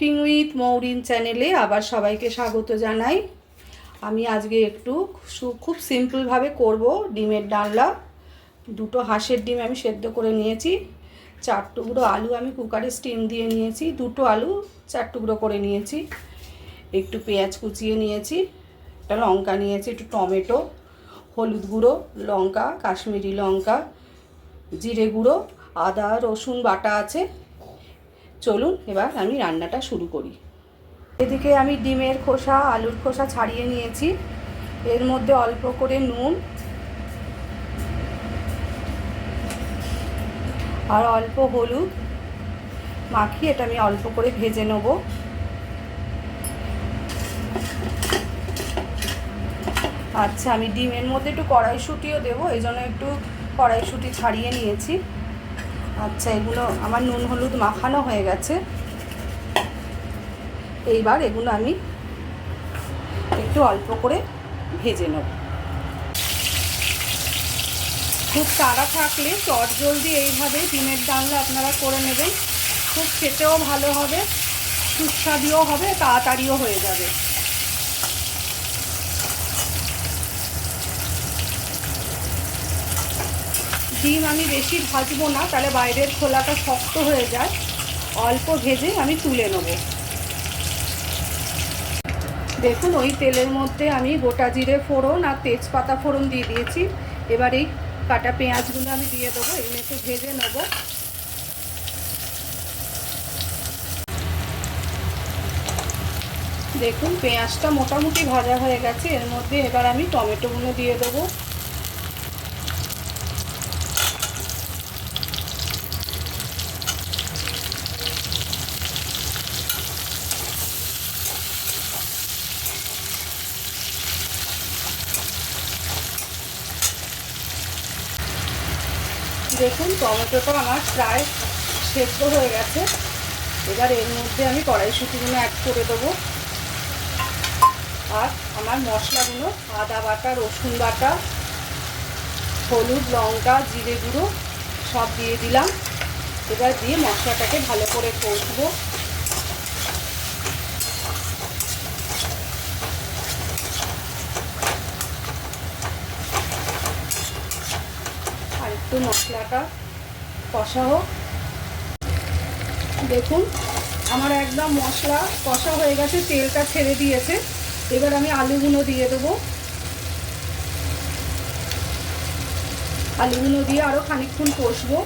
Cooking with Mourin চ্যানেলে আবার সবাইকে স্বাগত জানাই। আমি আজকে একটু খুব সিম্পলভাবে করব ডিমের ডালনা। দুটো হাঁসের ডিম আমি সেদ্ধ করে নিয়েছি। চার টুকরো আলু আমি কুকারে স্টিম দিয়ে নিয়েছি। দুটো আলু, চার টুকরো করে নিয়েছি। একটু পেঁয়াজ কুচিয়ে নিয়েছি। একটা লঙ্কা নিয়েছি, একটু টমেটো, হলুদ গুঁড়ো, লঙ্কা, কাশ্মীরি লঙ্কা, জিরে গুঁড়ো, আদা, রসুন বাটা আছে। চলুন এবার আমি রান্নাটা শুরু করি। এদিকে আমি ডিমের খোসা, আলুর খোসা ছাড়িয়ে নিয়েছি। এর মধ্যে অল্প করে নুন আর অল্প হলুদ মাখিয়ে এটা আমি অল্প করে ভেজে নেব। আচ্ছা আমি ডিমের মধ্যে একটু কড়াইশুঁটিও দেবো, এই জন্য একটু কড়াইশুঁটি ছাড়িয়ে নিয়েছি। আচ্ছা এগুলো আমার নুন, হলুদ মাখানো হয়ে গেছে। এইবার এগুলো আমি একটু অল্প করে ভেজে নেব। খুব তাড়া থাকলে চট জলদি এইভাবে ডিমের ডালনা আপনারা করে নেবেন। খুব খেতেও ভালো হবে, সুস্বাদুও হবে, তাড়াতাড়িও হয়ে যাবে। ডিম আমি বেশি ভাজবো না, তাহলে বাইরের খোলাটা শক্ত হয়ে যায়। অল্প ভেজে আমি তুলে নেব। দেখুন, ওই তেলের মধ্যে আমি গোটা জিরে ফোড়ন আর তেজপাতা ফোড়ন দিয়ে দিয়েছি। এবার এই কাটা পেঁয়াজগুলো আমি দিয়ে দেবো এগুলো একটু ভেজে নেব। দেখুন, পেঁয়াজটা মোটামুটি ভাজা হয়ে গেছে। এর মধ্যে এবার আমি টমেটোগুলো দিয়ে দেবো। দেখুন, টমেটোটা আমার প্রায় সেদ্ধ হয়ে গেছে। এবার এর মধ্যে আমি কড়াইশুটিগুলো অ্যাড করে দেবো। আর আমার মশলাগুলো, আদা বাটা, রসুন বাটা, হলুদ, লঙ্কা, জিরে গুঁড়ো সব দিয়ে দিলাম। এবার দিয়ে মশলাটাকে ভালো করে কষবো। একটু মশলাটা কষা হোক। দেখুন, আমার একদম মশলা কষা হয়ে গেছে, তেলটা ছেড়ে দিয়েছে। এবার আমি আলুগুলো দিয়ে দেবো। আলুগুলো দিয়ে আরও খানিকক্ষণ কষবো।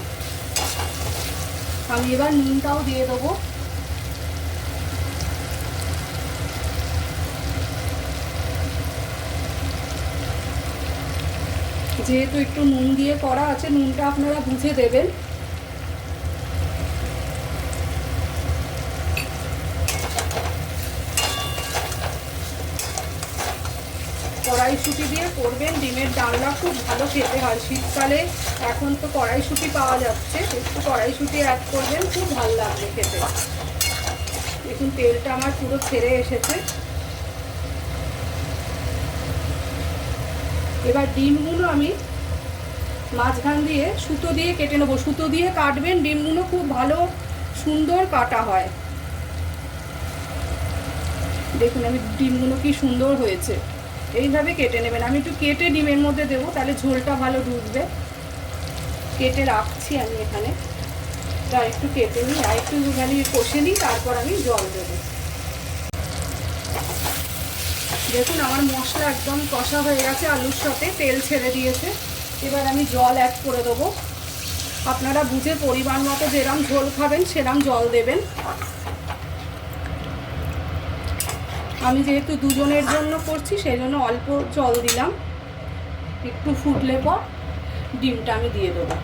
আমি এবার নুনটাও দিয়ে দেবো। যেহেতু একটু নুন দিয়ে করা আছে, নুনটা আপনারা বুঝে দেবেন। কড়াইশুটি দিয়ে করবেন, ডিমের ডালনা খুব ভালো খেতে হয়। শীতকালে এখন তো কড়াইশুটি পাওয়া যাচ্ছে, একটু কড়াইশুটি অ্যাড করবেন, খুব ভালো লাগবে খেতে। দেখুন, তেলটা আমার পুরো ছেড়ে এসেছে। এবার ডিমগুলো আমি মাঝখান দিয়ে সুতো দিয়ে কেটে নেব। সুতো দিয়ে কাটবেন, ডিমগুলো খুব ভালো সুন্দর কাটা হয়। দেখুন, আমি ডিমগুলো কি সুন্দর হয়েছে। এইভাবে কেটে নেবেন। আমি একটু কেটে ডিমের মধ্যে দেবো, তাহলে ঝোলটা ভালো ঢুকবে কেটে রাখছি আমি এখানে। তা একটু কেটে নিই, আর একটু খালি কষে নিই, তারপর আমি জল দেবো। দেখুন, আমার মশলা একদম কষা হয়ে গেছে, আলুর সাথে তেল ছেড়ে দিয়েছে। এবার আমি জল অ্যাড করে দেবো। আপনারা বুঝে পরিমাণ মতো যেরম ঝোল খাবেন, সেরম জল দেবেন। আমি যেহেতু দুজনের জন্য করছি সেই জন্য অল্প জল দিলাম। একটু ফুটলে পর ডিমটা আমি দিয়ে দেবো।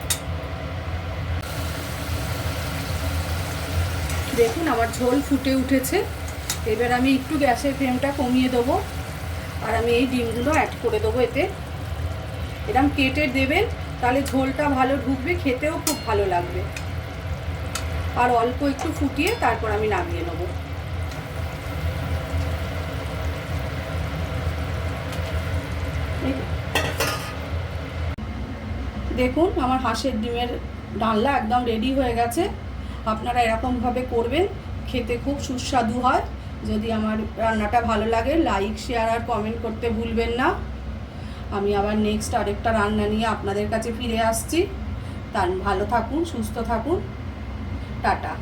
দেখুন, আমার ঝোল ফুটে উঠেছে। এবার আমি একটু গ্যাসের ফ্লেমটা কমিয়ে দেবো। আর আমি এই ডিমগুলো অ্যাড করে দেবো এতে। এরম কেটে দেবেন, তাহলে ঝোলটা ভালো ঢুকবে, খেতেও খুব ভালো লাগবে। আর অল্প একটু ফুটিয়ে তারপর আমি নামিয়ে নেব। দেখুন, আমার হাঁসের ডিমের ডালনা একদম রেডি হয়ে গেছে। আপনারা এরকমভাবে করবেন, খেতে খুব সুস্বাদু হয়। যদি আমার রান্নাটা ভালো লাগে লাইক শেয়ার আর কমেন্ট করতে ভুলবেন না। আমি আবার নেক্সট আরেকটা রান্না নিয়ে আপনাদের কাছে ফিরে আসছি। তার ভালো থাকুন, সুস্থ থাকুন। টাটা।